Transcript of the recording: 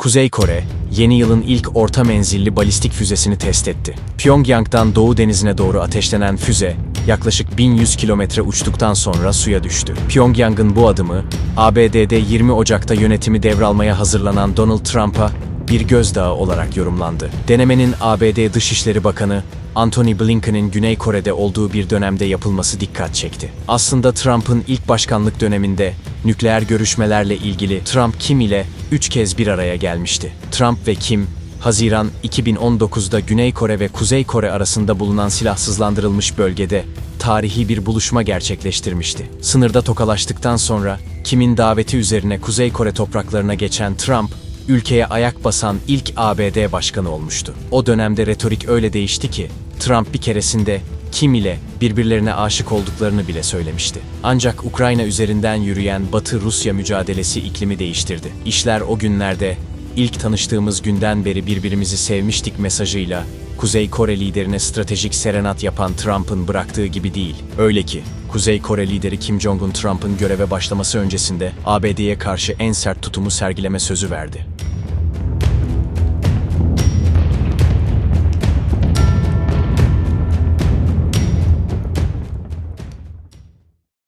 Kuzey Kore, yeni yılın ilk orta menzilli balistik füzesini test etti. Pyongyang'dan Doğu Denizi'ne doğru ateşlenen füze, yaklaşık 1100 kilometre uçtuktan sonra suya düştü. Pyongyang'ın bu adımı, ABD'de 20 Ocak'ta yönetimi devralmaya hazırlanan Donald Trump'a bir gözdağı olarak yorumlandı. Denemenin ABD Dışişleri Bakanı Antony Blinken'in Güney Kore'de olduğu bir dönemde yapılması dikkat çekti. Aslında Trump'ın ilk başkanlık döneminde nükleer görüşmelerle ilgili Trump Kim ile üç kez bir araya gelmişti. Trump ve Kim, Haziran 2019'da Güney Kore ve Kuzey Kore arasında bulunan silahsızlandırılmış bölgede tarihi bir buluşma gerçekleştirmişti. Sınırda tokalaştıktan sonra Kim'in daveti üzerine Kuzey Kore topraklarına geçen Trump, ülkeye ayak basan ilk ABD başkanı olmuştu. O dönemde retorik öyle değişti ki Trump bir keresinde Kim ile birbirlerine aşık olduklarını bile söylemişti. Ancak Ukrayna üzerinden yürüyen Batı-Rusya mücadelesi iklimi değiştirdi. İşler o günlerde ilk tanıştığımız günden beri birbirimizi sevmiştik mesajıyla Kuzey Kore liderine stratejik serenat yapan Trump'ın bıraktığı gibi değil. Öyle ki Kuzey Kore lideri Kim Jong-un Trump'ın göreve başlaması öncesinde ABD'ye karşı en sert tutumu sergileme sözü verdi.